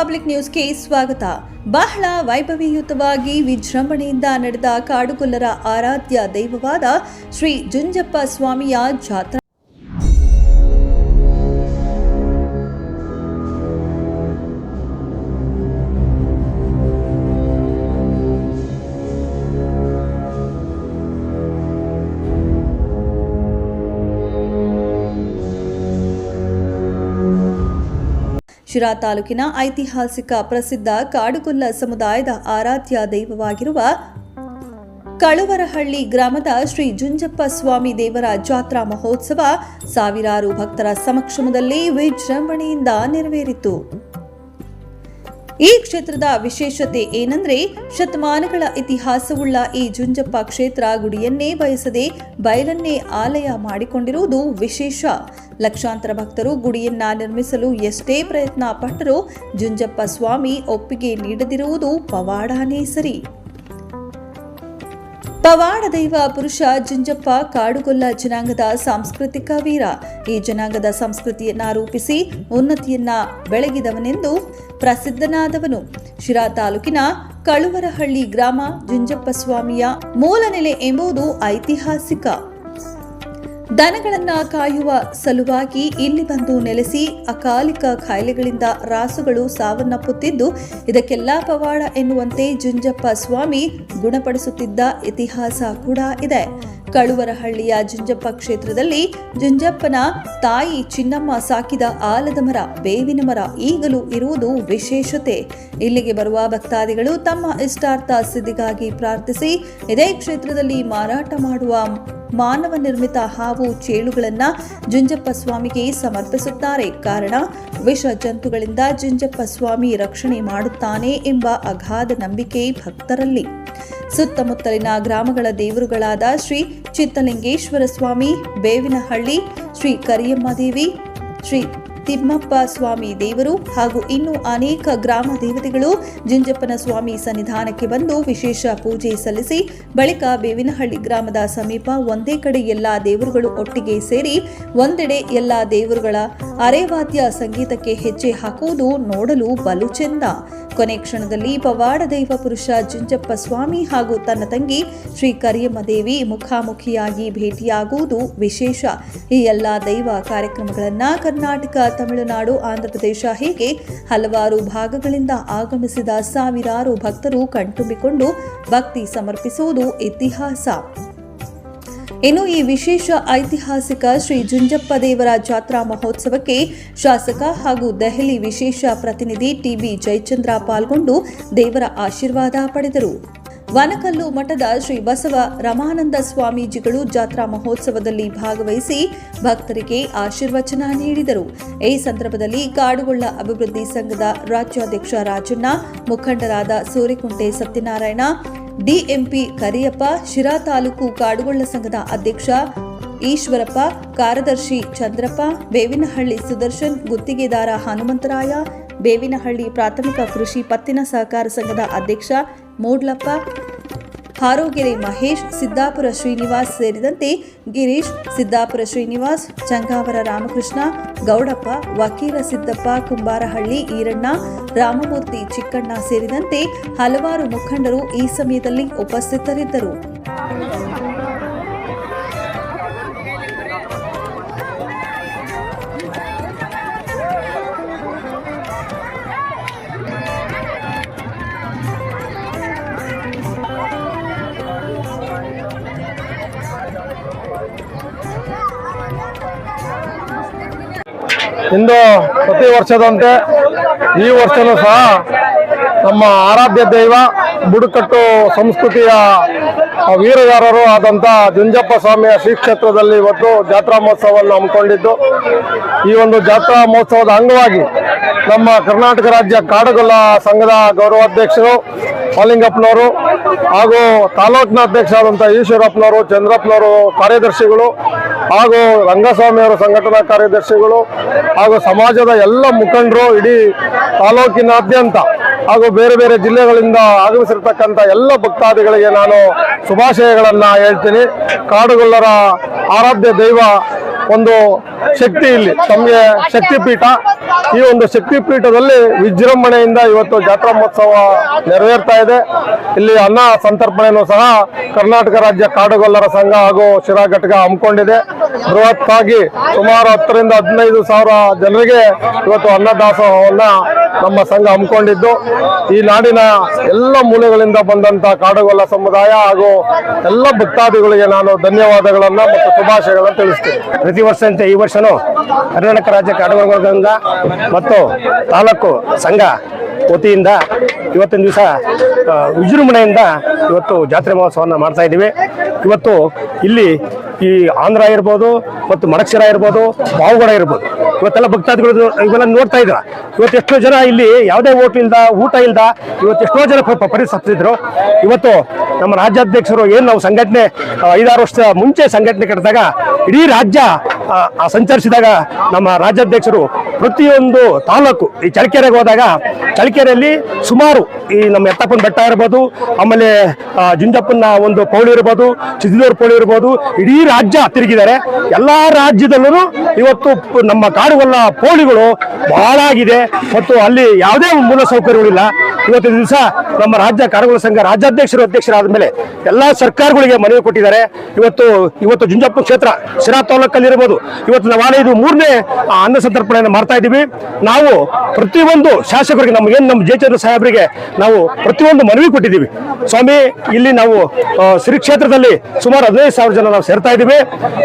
Public ನ್ಯೂಸ್ಗೆ ಸ್ವಾಗತ. ಬಹಳ ವೈಭವೀಯುತವಾಗಿ ವಿಜೃಂಭಣೆಯಿಂದ ನಡೆದ ಕಾಡುಗೊಲ್ಲರ ಆರಾಧ್ಯ ದೈವವಾದ ಶ್ರೀ ಜುಂಜಪ್ಪ ಸ್ವಾಮಿಯ ಜಾತ್ರಾ ಶಿರಾ ತಾಲೂಕಿನ ಐತಿಹಾಸಿಕ ಪ್ರಸಿದ್ಧ ಕಾಡುಗೊಲ್ಲ ಸಮುದಾಯದ ಆರಾಧ್ಯ ದೈವವಾಗಿರುವ ಕಳುವರಹಳ್ಳಿ ಗ್ರಾಮದ ಶ್ರೀ ಜುಂಜಪ್ಪ ಸ್ವಾಮಿ ದೇವರ ಜಾತ್ರಾ ಮಹೋತ್ಸವ ಸಾವಿರಾರು ಭಕ್ತರ ಸಮಕ್ಷಮದಲ್ಲಿ ವಿಜೃಂಭಣೆಯಿಂದ ನೆರವೇರಿತು. ಈ ಕ್ಷೇತ್ರದ ವಿಶೇಷತೆ ಏನಂದ್ರೆ ಶತಮಾನಗಳ ಇತಿಹಾಸವುಳ್ಳ ಈ ಜುಂಜಪ್ಪ ಕ್ಷೇತ್ರ ಗುಡಿಯನ್ನೇ ಬಯಸದೆ ಬಯಲನ್ನೇ ಆಲಯ ಮಾಡಿಕೊಂಡಿರುವುದು ವಿಶೇಷ. ಲಕ್ಷಾಂತರ ಭಕ್ತರು ಗುಡಿಯನ್ನ ನಿರ್ಮಿಸಲು ಎಷ್ಟೇ ಪ್ರಯತ್ನ ಪಟ್ಟರೂ ಜುಂಜಪ್ಪ ಸ್ವಾಮಿ ಒಪ್ಪಿಗೆ ನೀಡದಿರುವುದು ಪವಾಡಾನೇ ಸರಿ. ಪವಾಡ ದೈವ ಪುರುಷ ಜುಂಜಪ್ಪ ಕಾಡುಗೊಲ್ಲ ಜನಾಂಗದ ಸಾಂಸ್ಕೃತಿಕ ವೀರ. ಈ ಜನಾಂಗದ ಸಂಸ್ಕೃತಿಯನ್ನ ರೂಪಿಸಿ ಉನ್ನತಿಯನ್ನ ಬೆಳಗಿದವನೆಂದು ಪ್ರಸಿದ್ಧನಾದವನು. ಶಿರಾ ತಾಲೂಕಿನ ಕಳುವರಹಳ್ಳಿ ಗ್ರಾಮ ಜುಂಜಪ್ಪ ಸ್ವಾಮಿಯ ಮೂಲ ನೆಲೆ ಎಂಬುದು ಐತಿಹಾಸಿಕ. ದನಗಳನ್ನ ಕಾಯುವ ಸಲುವಾಗಿ ಇಲ್ಲಿ ಬಂದು ನೆಲೆಸಿ ಅಕಾಲಿಕ ಕಾಯಿಲೆಗಳಿಂದ ರಾಸುಗಳು ಸಾವನ್ನಪ್ಪುತ್ತಿದ್ದು ಇದಕ್ಕೆಲ್ಲ ಪವಾಡ ಎನ್ನುವಂತೆ ಜುಂಜಪ್ಪ ಸ್ವಾಮಿ ಗುಣಪಡಿಸುತ್ತಿದ್ದ ಇತಿಹಾಸ ಕೂಡ ಇದೆ. ಕಳುವರಹಳ್ಳಿಯ ಜುಂಜಪ್ಪ ಕ್ಷೇತ್ರದಲ್ಲಿ ಜುಂಜಪ್ಪನ ತಾಯಿ ಚಿನ್ನಮ್ಮ ಸಾಕಿದ ಆಲದ ಮರ, ಬೇವಿನ ಮರ ಈಗಲೂ ಇರುವುದು ವಿಶೇಷತೆ. ಇಲ್ಲಿಗೆ ಬರುವ ಭಕ್ತಾದಿಗಳು ತಮ್ಮ ಇಷ್ಟಾರ್ಥ ಸಿದ್ಧಿಗಾಗಿ ಪ್ರಾರ್ಥಿಸಿ, ಇದೇ ಕ್ಷೇತ್ರದಲ್ಲಿ ಮಾರಾಟ ಮಾಡುವ ಮಾನವ ನಿರ್ಮಿತ ಹಾವು ಚೇಳುಗಳನ್ನು ಜುಂಜಪ್ಪ ಸ್ವಾಮಿಗೆ ಸಮರ್ಪಿಸುತ್ತಾರೆ. ಕಾರಣ, ವಿಷ ಜಂತುಗಳಿಂದ ಜುಂಜಪ್ಪ ಸ್ವಾಮಿ ರಕ್ಷಣೆ ಮಾಡುತ್ತಾನೆ ಎಂಬ ಅಗಾಧ ನಂಬಿಕೆ ಭಕ್ತರಲ್ಲಿ. ಸುತ್ತಮುತ್ತಲಿನ ಗ್ರಾಮಗಳ ದೇವರುಗಳಾದ ಶ್ರೀ ಚಿತ್ತಲಿಂಗೇಶ್ವರ ಸ್ವಾಮಿ, ಬೇವಿನಹಳ್ಳಿ, ಶ್ರೀ ಕರಿಯಮ್ಮ ದೇವಿ, ಶ್ರೀ ತಿಮ್ಮಪ್ಪ ಸ್ವಾಮಿ ದೇವರು ಹಾಗೂ ಇನ್ನೂ ಅನೇಕ ಗ್ರಾಮ ದೇವತೆಗಳು ಜುಂಜಪ್ಪನ ಸ್ವಾಮಿ ಸನ್ನಿಧಾನಕ್ಕೆ ಬಂದು ವಿಶೇಷ ಪೂಜೆ ಸಲ್ಲಿಸಿ, ಬಳಿಕ ಬೇವಿನಹಳ್ಳಿ ಗ್ರಾಮದ ಸಮೀಪ ಒಂದೇ ಕಡೆ ಎಲ್ಲಾ ದೇವರುಗಳು ಒಟ್ಟಿಗೆ ಸೇರಿ ಒಂದೆಡೆ ಎಲ್ಲಾ ದೇವರುಗಳ ಅರೆವಾದ್ಯ ಸಂಗೀತಕ್ಕೆ ಹೆಜ್ಜೆ ಹಾಕುವುದು ನೋಡಲು ಬಲು ಚೆಂದ. ಕೊನೆ ಕ್ಷಣದಲ್ಲಿ ಪವಾಡ ದೈವ ಪುರುಷ ಜುಂಜಪ್ಪ ಸ್ವಾಮಿ ಹಾಗೂ ತನ್ನ ತಂಗಿ ಶ್ರೀ ಕರಿಯಮ್ಮ ದೇವಿ ಮುಖಾಮುಖಿಯಾಗಿ ಭೇಟಿಯಾಗುವುದು ವಿಶೇಷ. ಈ ಎಲ್ಲ ದೈವ ಕಾರ್ಯಕ್ರಮಗಳನ್ನು ಕರ್ನಾಟಕ ತಮಿಳುನಾಡು, ಆಂಧ್ರಪ್ರದೇಶ ಹೀಗೆ ಹಲವಾರು ಭಾಗಗಳಿಂದ ಆಗಮಿಸಿದ ಸಾವಿರಾರು ಭಕ್ತರು ಕಣ್ತುಂಬಿಕೊಂಡು ಭಕ್ತಿ ಸಮರ್ಪಿಸುವುದು ಇತಿಹಾಸ. ಇನ್ನು ಈ ವಿಶೇಷ ಐತಿಹಾಸಿಕ ಶ್ರೀ ಜುಂಜಪ್ಪ ದೇವರ ಜಾತ್ರಾ ಮಹೋತ್ಸವಕ್ಕೆ ಶಾಸಕ ಹಾಗೂ ದೆಹಲಿ ವಿಶೇಷ ಪ್ರತಿನಿಧಿ ಟಿಬಿ ಜಯಚಂದ್ರ ಪಾಲ್ಗೊಂಡು ದೇವರ ಆಶೀರ್ವಾದ ಪಡೆದರು. ವನಕಲ್ಲು ಮಠದ ಶ್ರೀ ಬಸವ ರಮಾನಂದ ಸ್ವಾಮೀಜಿಗಳು ಜಾತ್ರಾ ಮಹೋತ್ಸವದಲ್ಲಿ ಭಾಗವಹಿಸಿ ಭಕ್ತರಿಗೆ ಆಶೀರ್ವಚನ ನೀಡಿದರು. ಈ ಸಂದರ್ಭದಲ್ಲಿ ಕಾಡುಗೊಳ್ಳ ಅಭಿವೃದ್ಧಿ ಸಂಘದ ರಾಜ್ಯಾಧ್ಯಕ್ಷ ರಾಜಣ್ಣ, ಮುಖಂಡರಾದ ಸೂರಿಕುಂಟೆ ಸತ್ಯನಾರಾಯಣ, ಡಿಎಂಪಿ ಕರಿಯಪ್ಪ, ಶಿರಾ ತಾಲೂಕು ಕಾಡುಗೊಳ್ಳ ಸಂಘದ ಅಧ್ಯಕ್ಷ ಈಶ್ವರಪ್ಪ, ಕಾರ್ಯದರ್ಶಿ ಚಂದ್ರಪ್ಪ, ಬೇವಿನಹಳ್ಳಿ ಸುದರ್ಶನ್, ಗುತ್ತಿಗೆದಾರ ಹನುಮಂತರಾಯ, ಬೇವಿನಹಳ್ಳಿ ಪ್ರಾಥಮಿಕ ಕೃಷಿ ಪತ್ತಿನ ಸಹಕಾರ ಸಂಘದ ಅಧ್ಯಕ್ಷ ಮೂಡ್ಲಪ್ಪ ಹಾರೋಗೆರೆ ಮಹೇಶ್, ಸಿದ್ದಾಪುರ ಶ್ರೀನಿವಾಸ್ ಸೇರಿದಂತೆ ಗಿರೀಶ್, ಸಿದ್ದಾಪುರ ಶ್ರೀನಿವಾಸ್, ಚಂಗಾವರ ರಾಮಕೃಷ್ಣ, ಗೌಡಪ್ಪ, ವಕೀಲ ಸಿದ್ದಪ್ಪ, ಕುಂಬಾರಹಳ್ಳಿ, ಈರಣ್ಣ, ರಾಮಮೂರ್ತಿ ಚಿಕ್ಕಣ್ಣ ಸೇರಿದಂತೆ ಹಲವಾರು ಮುಖಂಡರು ಈ ಸಮಯದಲ್ಲಿ ಉಪಸ್ಥಿತರಿದ್ದರು. ಇಂದು ಪ್ರತಿ ವರ್ಷದಂತೆ ಈ ವರ್ಷನೂ ಸಹ ನಮ್ಮ ಆರಾಧ್ಯ ದೈವ, ಬುಡಕಟ್ಟು ಸಂಸ್ಕೃತಿಯ ವೀರಗಾರರು ಆದಂಥ ಜುಂಜಪ್ಪ ಸ್ವಾಮಿಯ ಶ್ರೀ ಕ್ಷೇತ್ರದಲ್ಲಿ ಇವತ್ತು ಜಾತ್ರಾ ಮಹೋತ್ಸವವನ್ನು ಹಮ್ಮಿಕೊಂಡಿದ್ದು. ಈ ಒಂದು ಜಾತ್ರಾ ಮಹೋತ್ಸವದ ಅಂಗವಾಗಿ ನಮ್ಮ ಕರ್ನಾಟಕ ರಾಜ್ಯ ಕಾಡುಗೊಲ್ಲ ಸಂಘದ ಗೌರವಾಧ್ಯಕ್ಷರು ಮಾಲಿಂಗಪ್ಪನವರು ಹಾಗೂ ತಾಲೂಕಿನ ಅಧ್ಯಕ್ಷರಾದಂಥ ಈಶ್ವರಪ್ಪನವರು, ಚಂದ್ರಪ್ಪನವರು ಕಾರ್ಯದರ್ಶಿಗಳು ಹಾಗೂ ರಂಗಸ್ವಾಮಿಯವರ, ಸಂಘಟನಾ ಕಾರ್ಯದರ್ಶಿಗಳು ಹಾಗೂ ಸಮಾಜದ ಎಲ್ಲ ಮುಖಂಡರು ಇಡೀ ತಾಲೂಕಿನಾದ್ಯಂತ ಹಾಗೂ ಬೇರೆ ಬೇರೆ ಜಿಲ್ಲೆಗಳಿಂದ ಆಗಮಿಸಿರ್ತಕ್ಕಂಥ ಎಲ್ಲ ಭಕ್ತಾದಿಗಳಿಗೆ ನಾನು ಶುಭಾಶಯಗಳನ್ನು ಹೇಳ್ತೀನಿ. ಕಾಡುಗೊಲ್ಲರ ಆರಾಧ್ಯ ದೈವ ಒಂದು ಶಕ್ತಿ ಇಲ್ಲಿ, ತಮಗೆ ಶಕ್ತಿಪೀಠ. ಈ ಒಂದು ಶಕ್ತಿಪೀಠದಲ್ಲಿ ವಿಜೃಂಭಣೆಯಿಂದ ಇವತ್ತು ಜಾತ್ರಾ ಮಹೋತ್ಸವ ನೆರವೇರ್ತಾ ಇದೆ. ಇಲ್ಲಿ ಅನ್ನ ಸಂತರ್ಪಣೆಯನ್ನು ಸಹ ಕರ್ನಾಟಕ ರಾಜ್ಯ ಕಾಡುಗೊಲ್ಲರ ಸಂಘ ಹಾಗೂ ಶಿರಾ ಘಟಕ ಹಮ್ಮಿಕೊಂಡಿದೆ. ಬೃಹತ್ತಾಗಿ ಸುಮಾರು ಹತ್ತರಿಂದ ಹದಿನೈದು ಸಾವಿರ ಜನರಿಗೆ ಇವತ್ತು ಅನ್ನದಾಸೋಹವನ್ನ ನಮ್ಮ ಸಂಘ ಹಮ್ಮಿಕೊಂಡಿದ್ದು. ಈ ನಾಡಿನ ಎಲ್ಲ ಮೂಲೆಗಳಿಂದ ಬಂದಂತ ಕಾಡುಗೊಲ್ಲ ಸಮುದಾಯ ಹಾಗೂ ಎಲ್ಲ ಭಕ್ತಾದಿಗಳಿಗೆ ನಾನು ಧನ್ಯವಾದಗಳನ್ನ ಮತ್ತು ಶುಭಾಶಯಗಳನ್ನು ತಿಳಿಸ್ತೀನಿ. ಪ್ರತಿ ವರ್ಷದಂತೆ ಈ ವರ್ಷನೂ ಕರ್ನಾಟಕ ರಾಜ್ಯ ಕಾಡುವಂಗ ಮತ್ತು ತಾಲೂಕು ಸಂಘ ವತಿಯಿಂದ ಇವತ್ತಿನ ದಿವಸ ವಿಜೃಂಭಣೆಯಿಂದ ಇವತ್ತು ಜಾತ್ರೆ ಮಹೋತ್ಸವವನ್ನು ಮಾಡ್ತಾ ಇದ್ದೀವಿ. ಇವತ್ತು ಇಲ್ಲಿ ಈ ಆಂಧ್ರ ಇರ್ಬೋದು ಮತ್ತು ಮಡಕ್ಷರ ಇರ್ಬೋದು ಪಾವುಗಡ ಇರ್ಬೋದು. ಇವತ್ತೆಲ್ಲ ಭಕ್ತಾದಿಗಳು ಇವೆಲ್ಲ ನೋಡ್ತಾ ಇದ್ರ. ಇವತ್ತು ಎಷ್ಟೋ ಜನ ಇಲ್ಲಿ ಯಾವುದೇ ಓಟ್ ಇಲ್ದ, ಊಟ ಇಲ್ದ, ಇವತ್ತು ಎಷ್ಟೋ ಜನ ಪ- ಪ- ಇವತ್ತು ನಮ್ಮ ರಾಜ್ಯಾಧ್ಯಕ್ಷರು ಏನು ನಾವು ಸಂಘಟನೆ ಐದಾರು ವರ್ಷ ಮುಂಚೆ ಸಂಘಟನೆ ಕಟ್ಟಿದಾಗ ಇಡೀ ರಾಜ್ಯ ಸಂಚರಿಸಿದಾಗ ನಮ್ಮ ರಾಜ್ಯಾಧ್ಯಕ್ಷರು ಪ್ರತಿಯೊಂದು ತಾಲೂಕು ಈ ಚಳ್ಳಕೆರೆಗೆ ಹೋದಾಗ ಚಳ್ಳಕೆರೆಯಲ್ಲಿ ಸುಮಾರು ಈ ನಮ್ಮ ಎತ್ತಪ್ಪನ ಬೆಟ್ಟ ಇರ್ಬೋದು, ಆಮೇಲೆ ಜುಂಜಪ್ಪನ ಒಂದು ಪೌಳಿ ಇರ್ಬೋದು ಚಿದ್ದೂರು ಪೌಳಿ ಇರ್ಬೋದು, ಇಡೀ ರಾಜ್ಯ ತಿರುಗಿದ್ದಾರೆ. ಎಲ್ಲ ರಾಜ್ಯದಲ್ಲೂ ಇವತ್ತು ನಮ್ಮ ಕಾಡುಗೊಲ್ಲ ಪೌಳಿಗಳು ಬಹಳ ಆಗಿದೆ. ಮತ್ತು ಅಲ್ಲಿ ಯಾವುದೇ ಮೂಲ ಸೌಕರ್ಯಗಳಿಲ್ಲ. ಇವತ್ತಿನ ದಿವಸ ನಮ್ಮ ರಾಜ್ಯ ಕಾರ್ಯಗಳ ಸಂಘ ರಾಜ್ಯಾಧ್ಯಕ್ಷರು ಅಧ್ಯಕ್ಷರಾದ ಮೇಲೆ ಎಲ್ಲ ಸರ್ಕಾರಗಳಿಗೆ ಮನವಿ ಕೊಟ್ಟಿದ್ದಾರೆ. ಇವತ್ತು ಇವತ್ತು ಜುಂಜಪ್ಪ ಕ್ಷೇತ್ರ ಶಿರಾ ತಾಲೂಕಲ್ಲಿ ಇರ್ಬೋದು ಇವತ್ತು ನಾವು ಇದು ಮೂರನೇ ಅನ್ನ ಸಂತರ್ಪಣೆಯನ್ನು ಮಾಡ್ತಾ ಇದ್ದೀವಿ. ನಾವು ಪ್ರತಿಯೊಂದು ಶಾಸಕರಿಗೆ ನಮಗೇನು ನಮ್ಮ ಜಯಚಂದ್ರ ಸಾಹೇಬರಿಗೆ ನಾವು ಪ್ರತಿಯೊಂದು ಮನವಿ ಕೊಟ್ಟಿದ್ದೀವಿ. ಸ್ವಾಮಿ, ಇಲ್ಲಿ ನಾವು ಶ್ರೀ ಕ್ಷೇತ್ರದಲ್ಲಿ ಸುಮಾರು ಹದಿನೈದು ಸಾವಿರ ಜನ ನಾವು ಸೇರ್ತಾ ಇದ್ದೀವಿ.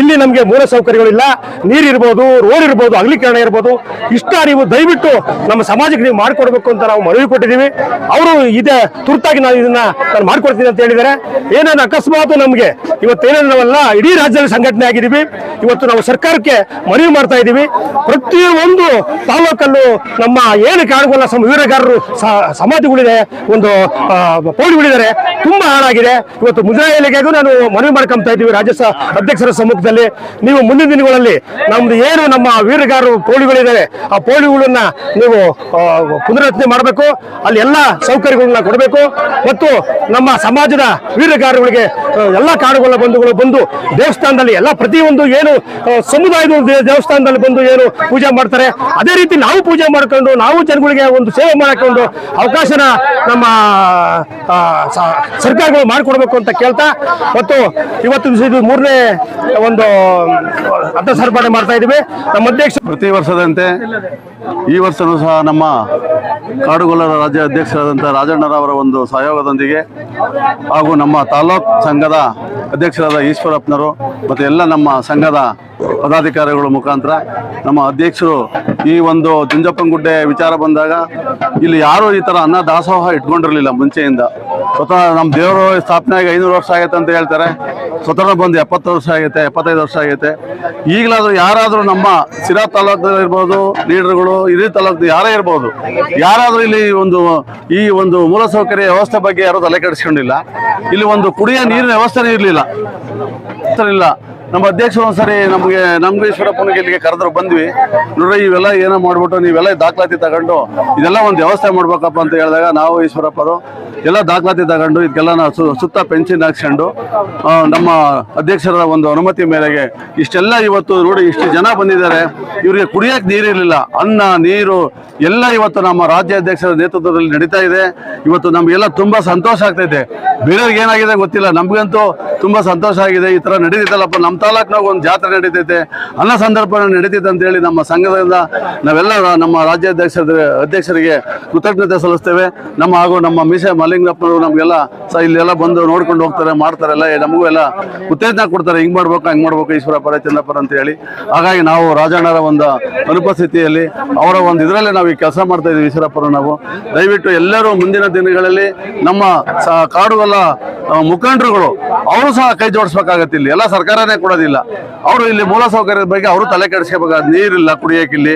ಇಲ್ಲಿ ನಮಗೆ ಮೂಲ ಸೌಕರ್ಯಗಳಿಲ್ಲ. ನೀರು ಇರ್ಬೋದು, ರೋಡ್ ಇರ್ಬೋದು, ಅಗಲೀಕರಣ ಇರ್ಬೋದು. ಇಷ್ಟ ನೀವು ದಯವಿಟ್ಟು ನಮ್ಮ ಸಮಾಜಕ್ಕೆ ನೀವು ಮಾಡಿಕೊಡ್ಬೇಕು ಅಂತ ನಾವು ಮನವಿ ಕೊಟ್ಟಿದ್ದೀವಿ. ಅವರು ಇದೆ, ತುರ್ತಾಗಿ ನಾನು ಇದನ್ನ ನಾನು ಮಾಡ್ಕೊಡ್ತೀನಿ ಅಂತ ಹೇಳಿದರೆ ಏನೇನು ಅಕಸ್ಮಾತ್ ನಮಗೆ ಇವತ್ತೇನೇನು ನಾವೆಲ್ಲ, ಇಡೀ ರಾಜ್ಯದಲ್ಲಿ ಸಂಘಟನೆ ಆಗಿದ್ದೀವಿ. ಇವತ್ತು ನಾವು ಸರ್ಕಾರಕ್ಕೆ ಮನವಿ ಮಾಡ್ತಾ ಇದ್ದೀವಿ. ಪ್ರತಿಯೊಂದು ತಾಲೂಕಲ್ಲೂ ನಮ್ಮ ಏನು ಕಾಡುಗೊಲ್ಲ ಸಮ ವೀರಗಾರರು ಸಮಾಧಿಗಳಿದೆ, ಒಂದು ಪೌಡಿಗಳಿದ್ದಾರೆ ತುಂಬಾ ಹಾಳಾಗಿದೆ. ಇವತ್ತು ಮುಜರಾಯಿ ಇಲಾಖೆಗೂ ನಾನು ಮನವಿ ಮಾಡ್ಕೊಂತಾ ಇದ್ದೀವಿ ರಾಜ್ಯ ಅಧ್ಯಕ್ಷರ ಸಮ್ಮುಖದಲ್ಲಿ. ನೀವು ಮುಂದಿನ ದಿನಗಳಲ್ಲಿ ನಮ್ದು ಏನು ನಮ್ಮ ವೀರಗಾರರು ಪೌಳಿಗಳಿದ್ದಾರೆ ಆ ಪೌಳಿಗಳನ್ನ ನೀವು ಪುನರಚನೆ ಮಾಡಬೇಕು. ಅಲ್ಲಿ ಎಲ್ಲ ಸೌಕರ್ಯಗಳನ್ನ ಕೊಡಬೇಕು ಮತ್ತು ನಮ್ಮ ಸಮಾಜದ ವೀರಗಾರಗಳಿಗೆ ಎಲ್ಲ ಕಾಡುಗಳ ಬಂಧುಗಳು ಬಂದು ದೇವಸ್ಥಾನದಲ್ಲಿ ಎಲ್ಲ ಪ್ರತಿಯೊಂದು ಏನು ಸಮುದಾಯದ ದೇವಸ್ಥಾನದಲ್ಲಿ ಬಂದು ಏನು ಪೂಜೆ ಮಾಡ್ತಾರೆ, ಅದೇ ರೀತಿ ನಾವು ಪೂಜೆ ಮಾಡ್ಕೊಂಡು, ನಾವು ಜನಗಳಿಗೆ ಒಂದು ಸೇವೆ ಮಾಡಿಕೊಂಡು ಅವಕಾಶನ ನಮ್ಮ ಸರ್ಕಾರಗಳು ಮಾಡಿಕೊಡ್ಬೇಕು ಅಂತ ಕೇಳ್ತಾ, ಮತ್ತು ಇವತ್ತು ಇದು ಮೂರನೇ ಒಂದು ಅರ್ಥ ಮಾಡ್ತಾ ಇದ್ದೀವಿ. ನಮ್ಮ ಅಧ್ಯಕ್ಷ ಪ್ರತಿ ವರ್ಷದಂತೆ ಈ ವರ್ಷನೂ ಸಹ ನಮ್ಮ ಕಾಡುಗೊಲ್ಲರ ರಾಜ್ಯ ಅಧ್ಯಕ್ಷರಾದಂಥ ರಾಜಣ್ಣರವರ ಒಂದು ಸಹಯೋಗದೊಂದಿಗೆ ಹಾಗೂ ನಮ್ಮ ತಾಲೂಕ್ ಸಂಘದ ಅಧ್ಯಕ್ಷರಾದ ಈಶ್ವರಪ್ಪನವರು ಮತ್ತು ಎಲ್ಲ ನಮ್ಮ ಸಂಘದ ಪದಾಧಿಕಾರಿಗಳ ಮುಖಾಂತರ ನಮ್ಮ ಅಧ್ಯಕ್ಷರು ಈ ಒಂದು ಜುಂಜಪ್ಪನಗುಡ್ಡೆ ವಿಚಾರ ಬಂದಾಗ ಇಲ್ಲಿ ಯಾರೂ ಈ ಥರ ಅನ್ನ ದಾಸೋಹ ಇಟ್ಕೊಂಡಿರಲಿಲ್ಲ ಮುಂಚೆಯಿಂದ. ಸ್ವತಃ ನಮ್ಮ ದೇವರು ಸ್ಥಾಪನೆ ಆಗಿ ಐನೂರು ವರ್ಷ ಆಗೈತೆ ಅಂತ ಹೇಳ್ತಾರೆ. ಸ್ವತಃ ಬಂದು ಎಪ್ಪತ್ತು ವರ್ಷ ಆಗೈತೆ, ಎಪ್ಪತ್ತೈದು ವರ್ಷ ಆಗೈತೆ. ಈಗಲಾದರೂ ಯಾರಾದರೂ ನಮ್ಮ ಸಿರಾ ತಾಲೂಕಲ್ಲಿ ಇರ್ಬೋದು, ಲೀಡರ್ಗಳು, ಹಿರಿಯ ತಾಲೂಕು ಯಾರೇ ಇರ್ಬೋದು, ಯಾರಾದರೂ ಇಲ್ಲಿ ಒಂದು, ಈ ಒಂದು ಮೂಲಸೌಕರ್ಯ ವ್ಯವಸ್ಥೆ ಬಗ್ಗೆ ಯಾರೂ ತಲೆ ಕೆಡಿಸ್ಕೊಂಡಿಲ್ಲ. ಇಲ್ಲಿ ಒಂದು ಕುಡಿಯೋ ನೀರಿನ ವ್ಯವಸ್ಥೆನೇ ಇರಲಿಲ್ಲ. ಇಲ್ಲ. ನಮ್ಮ ಅಧ್ಯಕ್ಷರು ಒಂದ್ಸರಿ ನಮಗೆ ನಮ್ಗೆ ಈಶ್ವರಪ್ಪನಿಗೆ ಇಲ್ಲಿಗೆ ಕರೆದ್ರು ಬಂದ್ವಿ. ನೋಡ್ರಿ, ಇವೆಲ್ಲ ಏನೋ ಮಾಡ್ಬಿಟ್ಟು ನೀವೆಲ್ಲ ದಾಖಲಾತಿ ತಗೊಂಡು ಇದೆಲ್ಲ ಒಂದು ವ್ಯವಸ್ಥೆ ಮಾಡ್ಬೇಕಪ್ಪ ಅಂತ ಹೇಳಿದಾಗ ನಾವು ಈಶ್ವರಪ್ಪರು ಎಲ್ಲ ದಾಖಲಾತಿ ತಗೊಂಡು ಇದಕ್ಕೆಲ್ಲ ನಾವು ಸುತ್ತ ಪೆನ್ಷನ್ ಹಾಕ್ಸ್ಕೊಂಡು ನಮ್ಮ ಅಧ್ಯಕ್ಷರ ಒಂದು ಅನುಮತಿ ಮೇರೆಗೆ ಇಷ್ಟೆಲ್ಲ ಇವತ್ತು ನೋಡಿ ಇಷ್ಟು ಜನ ಬಂದಿದ್ದಾರೆ. ಇವರಿಗೆ ಕುಡಿಯೋಕೆ ನೀರಿರಲಿಲ್ಲ. ಅನ್ನ, ನೀರು ಎಲ್ಲ ಇವತ್ತು ನಮ್ಮ ರಾಜ್ಯಾಧ್ಯಕ್ಷರ ನೇತೃತ್ವದಲ್ಲಿ ನಡೀತಾ ಇದೆ. ಇವತ್ತು ನಮಗೆಲ್ಲ ತುಂಬ ಸಂತೋಷ ಆಗ್ತೈತೆ. ಬೇರೆಯವ್ರಿಗೆ ಏನಾಗಿದೆ ಗೊತ್ತಿಲ್ಲ. ನಮಗಂತೂ ತುಂಬಾ ಸಂತೋಷ ಆಗಿದೆ. ಈ ತರ ನಡೀತಿತ್ತಲ್ಲಪ್ಪ. ನಮ್ಮ ತಾಲೂಕ್ನಾಗ ಒಂದು ಜಾತ್ರೆ ನಡೀತೈತೆ. ಅನ್ನ ಸಂದರ್ಭ ನಡೀತೈತೆ ಅಂತ ಹೇಳಿ ನಮ್ಮ ಸಂಘದಿಂದ ನಾವೆಲ್ಲ ನಮ್ಮ ರಾಜ್ಯಾಧ್ಯಕ್ಷ ಅಧ್ಯಕ್ಷರಿಗೆ ಕೃತಜ್ಞತೆ ಸಲ್ಲಿಸ್ತೇವೆ. ನಮ್ಮ ಹಾಗೂ ನಮ್ಮ ಮೀಸೆ ಮಲ್ಲಿಂಗಪ್ಪನವರು ನಮಗೆಲ್ಲ ಸ ಇಲ್ಲೆಲ್ಲ ಬಂದು ನೋಡ್ಕೊಂಡು ಹೋಗ್ತಾರೆ, ಮಾಡ್ತಾರೆ ಎಲ್ಲ. ನಮಗೂ ಎಲ್ಲ ಉತ್ತೇಜನ ಕೊಡ್ತಾರೆ. ಹಿಂಗೆ ಮಾಡ್ಬೇಕು, ಹಂಗ್ ಮಾಡ್ಬೇಕು ಈಶ್ವರಪ್ಪರ ಚಂದಪ್ಪರ ಅಂತ ಹೇಳಿ. ಹಾಗಾಗಿ ನಾವು ರಾಜಣ್ಣರ ಒಂದು ಅನುಪಸ್ಥಿತಿಯಲ್ಲಿ ಅವರ ಒಂದು ಇದರಲ್ಲಿ ನಾವು ಈ ಕೆಲಸ ಮಾಡ್ತಾ ಇದ್ದೀವಿ ಈಶ್ವರಪ್ಪರು ನಾವು. ದಯವಿಟ್ಟು ಎಲ್ಲರೂ ಮುಂದಿನ ದಿನಗಳಲ್ಲಿ ನಮ್ಮ ಸ- ಆ, ಮುಖಂಡರುಗಳು ಅವರು ಸಹ ಕೈ ಜೋಡಿಸ್ಬೇಕಾಗತ್ತೆ ಇಲ್ಲಿ. ಎಲ್ಲ ಸರ್ಕಾರನೇ ಕೊಡೋದಿಲ್ಲ. ಅವರು ಇಲ್ಲಿ ಮೂಲ ಸೌಕರ್ಯದ ಬಗ್ಗೆ ಅವರು ತಲೆ ಕೆಡಿಸ್ಕೋಬೇಕಾದ ನೀರಿಲ್ಲ ಕುಡಿಯಕ್ಕೆ ಇಲ್ಲಿ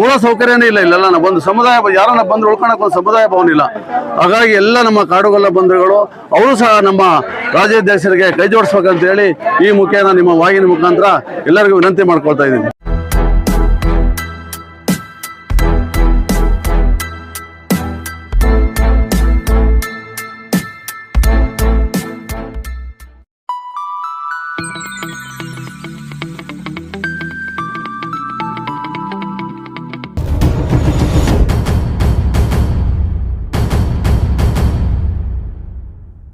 ಮೂಲ ಸೌಕರ್ಯನೇ ಇಲ್ಲ ಇಲ್ಲೆಲ್ಲ. ನಮ್ಮ ಒಂದು ಸಮುದಾಯ ಯಾರನ್ನ ಬಂದು ಉಳ್ಕೊಳಕ್ಕೆ ಒಂದು ಸಮುದಾಯ ಭವನ ಇಲ್ಲ. ಹಾಗಾಗಿ ಎಲ್ಲ ನಮ್ಮ ಕಾಡುಗಲ್ಲ ಬಂಧುಗಳು ಅವರು ಸಹ ನಮ್ಮ ರಾಜ್ಯಾಧ್ಯಕ್ಷರಿಗೆ ಕೈ ಜೋಡಿಸ್ಬೇಕಂತ ಹೇಳಿ ಈ ಮುಖೇನ ನಿಮ್ಮ ವಾಹಿನಿ ಮುಖಾಂತರ ಎಲ್ಲರಿಗೂ ವಿನಂತಿ ಮಾಡ್ಕೊಳ್ತಾ ಇದ್ದೀನಿ.